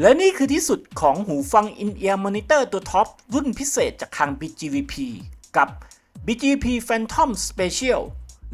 และนี่คือที่สุดของหูฟัง In-Ear Monitor ตัวท็อป รุ่นพิเศษจากทาง BGVP กับ BGVP Phantom Special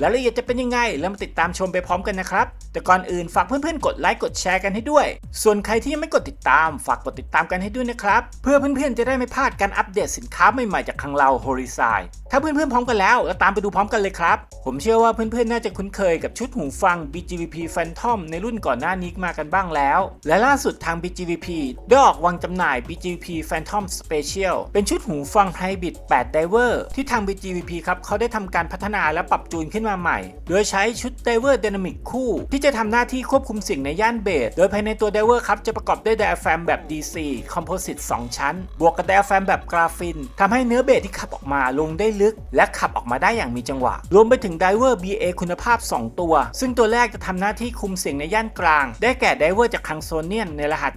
รายละเอียดจะเป็นยังไง แล้วมาติดตามชมไปพร้อมกันนะครับ แต่ก่อนอื่นฝากเพื่อนๆ กดไลค์กดแชร์กันให้ด้วย ส่วนใครที่ยังไม่กดติดตาม ฝากกดติดตามกันให้ด้วยนะครับ เพื่อเพื่อนๆ จะได้ไม่พลาดการอัปเดตสินค้าใหม่ๆ จากทางเรา h o r i z o n ถ้าเพื่อนๆพร้อมกันแล้วเราตามไปดูพร้อมกันเลยครับ ผมเชื่อว่าเพื่อนๆน่าจะคุ้นเคยกับชุดหูฟัง BGVP Phantom ในรุ่นก่อนหน้านี้มากันบ้างแล้ว และล่าสุดทาง BGVP ได้ออกวางจำหน่าย BGVP Phantom Special เป็นชุดหูฟังไฮบริด8 Diver ที่ทาง BGVP ครับเขาได้ทำการพัฒนาและปรับจูนขึ้นมาใหม่ โดยใช้ชุด Diver Dynamic คู่ ที่จะทำหน้าที่ควบคุมเสียงในย่านเบส โดยภายในตัว Diver ครับจะประกอบด้วย Diaphragm แบบ DC Composite 2 ชั้น บวกกับ Diaphragm แบบกราฟินทำให้เนื้อเบสที่ขับออกมาลงได้ลึก และขับออกมาได้อย่างมีจังหวะ รวมไปถึง Diver BA คุณภาพ 2 ตัว ซึ่งตัวแรกจะทำหน้าที่คุมเสียงในย่านกลาง ได้แก่ Diver จากคังโซเนียนในรหัส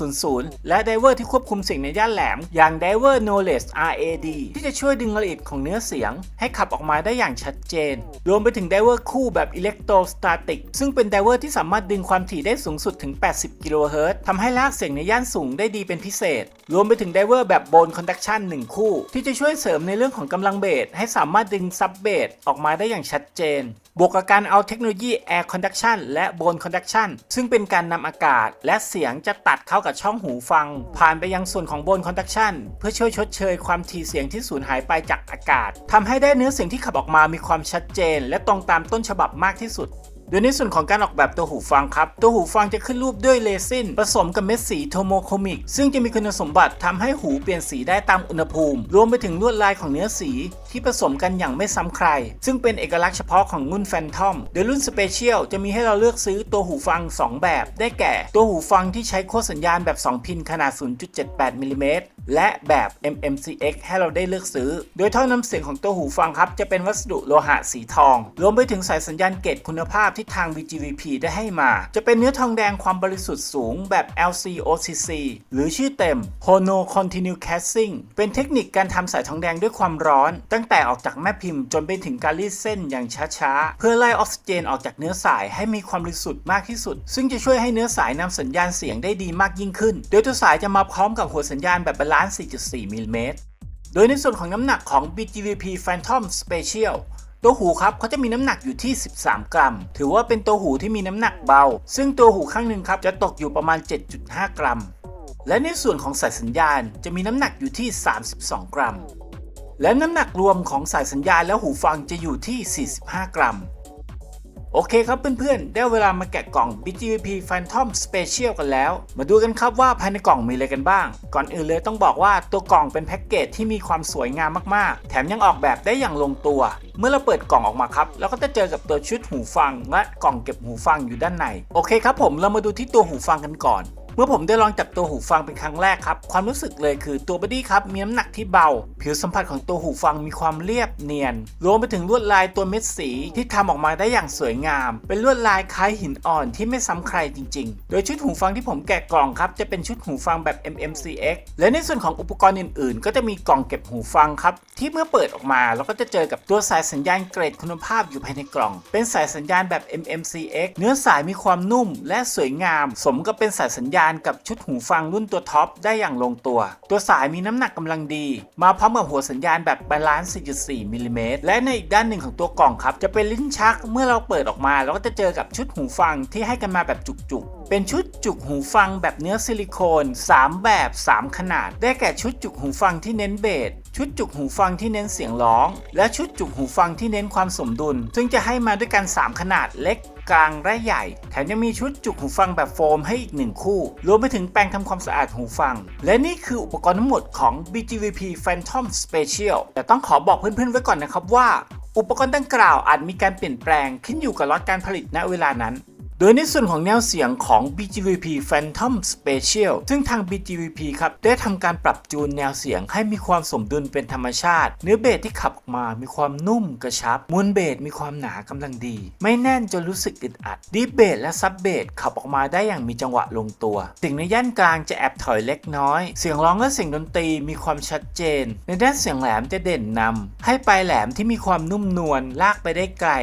2300 และ Diver ที่ควบคุมเสียงในย่านแหลม อย่าง Diver Knowledge RAD ที่จะช่วยดึงรายละเอียดของเนื้อเสียง ให้ขับออกมาได้อย่างชัดเจน รวมไปถึง Diver คู่แบบ Electrostatic ซึ่งเป็น Diver ที่สามารถดึงความถี่ได้สูงสุดถึง 80 กิโลเฮิรตซ์ทำให้ลากเสียงในย่านสูงได้ดีเป็นพิเศษ รวมไปถึง Diver แบบ Bone Conduction 1คู่ ที่จะช่วยเสริมในเรื่องของกำลังเบสให้สามารถดึงซับเบสออกมาได้อย่างชัดเจน บวกกับการเอาเทคโนโลยี Air Conduction และ Bone Conduction ซึ่งเป็นการนำอากาศและเสียงจะตัดเข้ากับช่องหูฟัง ผ่านไปยังส่วนของ Bone Conduction เพื่อช่วยชดเชยความถี่เสียงที่สูญหายไปจากอากาศทำให้ได้เนื้อเสียงที่ขับออกมามีความชัดเจน และตรงตามต้นฉบับมากที่สุด โดยในส่วนของการออกแบบตัวหูฟังครับ ตัวหูฟังจะขึ้นรูปด้วยเลซินผสมกับเม็ดสีโทโมโคมิก ซึ่งจะมีคุณสมบัติทำให้หูเปลี่ยนสีได้ตามอุณหภูมิ รวมไปถึงลวดลายของเนื้อสีที่ผสมกันอย่างไม่ซ้ำใคร ซึ่งเป็นเอกลักษณ์เฉพาะของรุ่นแฟนทอมโดยรุ่นสเปเชียลจะมีให้เราเลือกซื้อตัวหูฟัง 2 แบบ ได้แก่ตัวหูฟังที่ใช้โค้ดสัญญาณแบบ 2 พินขนาด 0.78มิลลิเมตรและแบบ MMCX ให้เราได้เลือกซื้อ โดยท่อนำเสียงของตัวหูฟังครับ จะเป็นวัสดุโลหะสีทอง รวมไปถึงสายสัญญาณเกตคุณภาพที่ทาง VGVP ได้ให้มา จะเป็นเนื้อทองแดงความบริสุทธิ์สูงแบบ LCOCC หรือชื่อเต็ม Hono Continue Casting เป็นเทคนิคการทำสายทองแดงด้วยความร้อนตั้งแต่ออกจากแม่พิมพ์จนไปถึงการรีดเส้นอย่างช้าๆ เพื่อไล่ออกซิเจนออกจากเนื้อสายให้มีความบริสุทธิ์มากที่สุด ซึ่งจะช่วยให้เนื้อสายนำสัญญาณเสียงได้ดีมากยิ่งขึ้น โดยตัวสายจะมาพร้อมกับหัวสัญญาณแบบบาลานซ์ 4.4 มิลลิเมตร โดยในส่วนของน้ำหนักของ BGVP Phantom Special ตัวหูครับเขาจะมีน้ำหนักอยู่ที่ 13 กรัม ถือว่าเป็นตัวหูที่มีน้ำหนักเบา ซึ่งตัวหูข้างหนึ่งครับจะตกอยู่ประมาณ 7.5 กรัม และในส่วนของสายสัญญาณจะมีน้ำหนักอยู่ที่ 32 กรัม และน้ำหนักรวมของสายสัญญาณและหูฟังจะอยู่ที่ 45 กรัม โอเคครับเพื่อนๆ ได้เวลามาแกะกล่อง BGP Phantom Special กันแล้ว มาดูกันครับว่าภายในกล่องมีอะไรกันบ้าง ก่อนอื่นเลยต้องบอกว่าตัวกล่องเป็นแพ็กเกจที่มีความสวยงามมากๆ แถมยังออกแบบได้อย่างลงตัว เมื่อเราเปิดกล่องออกมาครับเราก็จะเจอกับตัวชุดหูฟัง และกล่องเก็บหูฟังอยู่ด้านใน โอเคครับผมเรามาดูที่ตัวหูฟังกันก่อน เมื่อผมได้ลองจับตัวหูฟังเป็นครั้งแรกครับ ความรู้สึกเลยคือตัวบอดี้ครับมีน้ำหนักที่เบา ผิวสัมผัสของตัวหูฟังมีความเรียบเนียน รวมไปถึงลวดลายตัวเม็ดสีที่ทำออกมาได้อย่างสวยงาม เป็นลวดลายคล้ายหินอ่อนที่ไม่ซ้ำใครจริง ๆ โดยชุดหูฟังที่ผมแกะกล่องครับจะเป็นชุดหูฟังแบบ MMCX และในส่วนของอุปกรณ์อื่นๆ ก็จะมีกล่องเก็บหูฟังครับที่เมื่อเปิดออกมาเราก็จะเจอกับตัวสายสัญญาณเกรดคุณภาพอยู่ภายในกล่อง เป็นสายสัญญาณแบบ MMCX เนื้อสายมีความนุ่มและสวยงาม สมกับเป็นสายสัญญาาณกับชุดหูฟังรุ่นตัวท็อปได้อย่างลงตัว ตัวสายมีน้ำหนักกำลังดี มาพร้อมกับหัวสัญญาณแบบบาลานซ์ 4.4มิลลิเมตรและในอีกด้านหนึ่งของตัวกล่องครับ จะเป็นลิ้นชักเมื่อเราเปิดออกมา เราก็จะเจอกับชุดหูฟังที่ให้กันมาแบบจุกๆ เป็นชุดจุกหูฟังแบบเนื้อซิลิโคน 3 แบบ 3 ขนาด ได้แก่ชุดจุกหูฟังที่เน้นเบส ชุดจุกหูฟังที่เน้นเสียงร้อง และชุดจุกหูฟังที่เน้นความสมดุล ซึ่งจะให้มาด้วยกัน 3 ขนาดเล็กกลางและใหญ่ แถมยังมีชุดจุกหูฟังแบบโฟมให้อีกหนึ่งคู่ รวมไปถึงแปรงทำความสะอาดหูฟัง และนี่คืออุปกรณ์ทั้งหมดของ BGVP Phantom Special แต่ต้องขอบอกเพื่อนๆไว้ก่อนนะครับว่า อุปกรณ์ดังกล่าวอาจมีการเปลี่ยนแปลงขึ้นอยู่กับล็อตการผลิตณเวลานั้น โดยในส่วนของแนวเสียงของ BGVP Phantom Special ซึ่งทาง BGVP ครับได้ทำการปรับจูนแนวเสียงให้มีความสมดุลเป็นธรรมชาติ เนื้อเบสที่ขับออกมามีความนุ่มกระชับมวลเบสมีความหนากำลังดี ไม่แน่นจนรู้สึกอึดอัดดีเบสและซับเบสขับออกมาได้อย่างมีจังหวะลงตัว เสียงในย่านกลางจะแอบถอยเล็กน้อย เสียงร้องและเสียงดนตรีมีความชัดเจน ในด้านเสียงแหลมจะเด่นนำให้ปลายแหลมที่มีความนุ่มนวลลากไปได้ไกล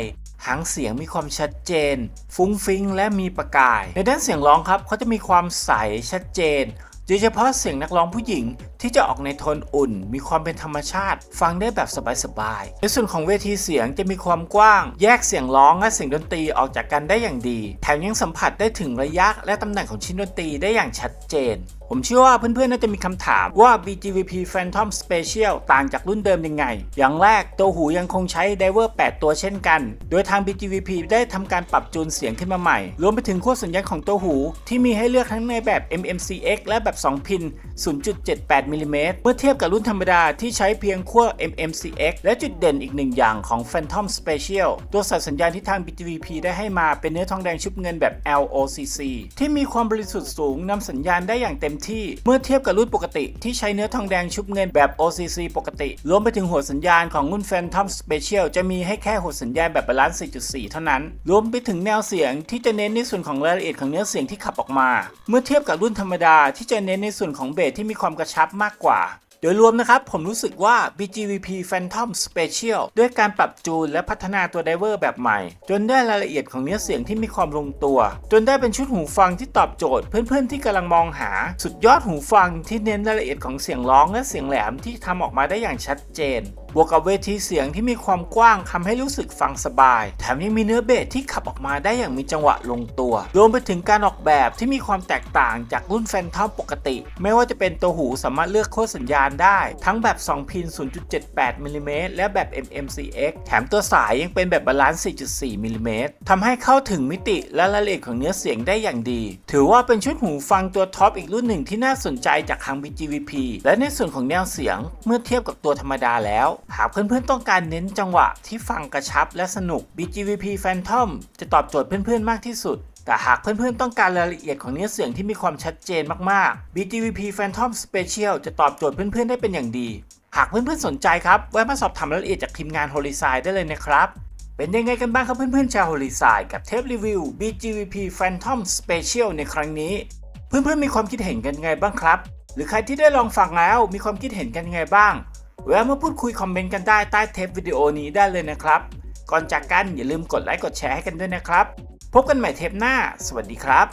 หางเสียงมีความชัดเจน ฟุ้งฟิ้งและมีประกาย ในด้านเสียงร้องครับเขาจะมีความใสชัดเจนโดยเฉพาะเสียงนักร้องผู้หญิงที่จะออกในโทนอุ่น มีความเป็นธรรมชาติ ฟังได้แบบสบายๆในส่วนของเวทีเสียงจะมีความกว้าง แยกเสียงร้องและเสียงดนตรีออกจากกันได้อย่างดี แถมยังสัมผัสได้ถึงระยะและตำแหน่งของชิ้นดนตรีได้อย่างชัดเจน ผมเชื่อว่าเพื่อนๆน่าจะมีคำถามว่า BGVP Phantom Special ต่างจากรุ่นเดิมยังไง อย่างแรกตัวหูยังคงใช้ Diver 8 ตัวเช่นกัน โดยทาง BGVP ได้ทำการปรับจูนเสียงขึ้นมาใหม่ รวมไปถึงขั้วสัญญาณของตัวหู ที่มีให้เลือกทั้งในแบบ MMCX และแบบ 2 พิน 0.78 มิลลิเมตร เมื่อเทียบกับรุ่นธรรมดาที่ใช้เพียงขั้ว MMCX และจุดเด่นอีกหนึ่งอย่างของ Phantom Special ตัวสายสัญญาณที่ทาง BGVP ได้ให้มาเป็นเนื้อทองแดงชุบเงินแบบ LOCC ที่มีความบริสุทธิ์สูงนำสัญญาณได้อย่างเต็มที่เมื่อเทียบกับรุ่นปกติ ที่ใช้เนื้อทองแดงชุบเงินแบบ OCC ปกติ รวมไปถึงหัวสัญญาณของรุ่น Phantom Special จะมีให้แค่หัวสัญญาณแบบบาลานซ์ 4.4 เท่านั้น รวมไปถึงแนวเสียงที่จะเน้นในส่วนของรายละเอียดของเนื้อเสียงที่ขับออกมา เมื่อเทียบกับรุ่นธรรมดาที่จะเน้นในส่วนของเบสที่มีความกระชับมากกว่า โดยรวมนะครับ ผมรู้สึกว่า BGVP Phantom Special ด้วยการปรับจูนและพัฒนาตัวไดเวอร์แบบใหม่ จนได้รายละเอียดของเนื้อเสียงที่มีความลงตัว จนได้เป็นชุดหูฟังที่ตอบโจทย์ เพื่อนๆที่กำลังมองหา สุดยอดหูฟังที่เน้นรายละเอียดของเสียงร้องและเสียงแหลมที่ทำออกมาได้อย่างชัดเจนบวกกับเวทีเสียงที่มีความกว้างทำให้รู้สึกฟังสบาย แถมยังมีเนื้อเบสที่ขับออกมาได้อย่างมีจังหวะลงตัว รวมไปถึงการออกแบบที่มีความแตกต่างจากรุ่นแฟนทอมปกติ ไม่ว่าจะเป็นตัวหูสามารถเลือกโค้ดสัญญาณได้ ทั้งแบบ 2 พิน 0.78มิลลิเมตรและแบบ MMCX แถมตัวสายยังเป็นแบบบาลานซ์ 4.4มิลลิเมตรทำให้เข้าถึงมิติและรายละเอียดของเนื้อเสียงได้อย่างดี ถือว่าเป็นชุดหูฟังตัวท็อปอีกรุ่นหนึ่งที่น่าสนใจจากทาง BGVP และในส่วนของแนวเสียงเมื่อเทียบกับตัวธรรมดาแล้ว หากเพื่อนๆต้องการเน้นจังหวะที่ฟังกระชับและสนุก BGVP Phantom จะตอบโจทย์เพื่อนๆมากที่สุด แต่หากเพื่อนๆต้องการรายละเอียดของเนื้อเสียงที่มีความชัดเจนมากๆ BGVP Phantom Special จะตอบโจทย์เพื่อนๆได้เป็นอย่างดี หากเพื่อนๆสนใจครับแวะมาสอบถามรายละเอียดจากทีมงาน Horizon ได้เลยนะครับเป็นยังไงกันบ้างครับเพื่อนๆชาว Horizon กับเทปรีวิว BGVP Phantom Special ในครั้งนี้ เพื่อนๆมีความคิดเห็นกันไงบ้างครับ หรือใครที่ได้ลองฟังแล้วมีความคิดเห็นกันไงบ้างแวะมาพูดคุยคอมเมนต์กันได้ใต้เทปวิดีโอนี้ได้เลยนะครับ ก่อนจากกันอย่าลืมกดไลค์กดแชร์ให้กันด้วยนะครับ พบกันใหม่เทปหน้า สวัสดีครับ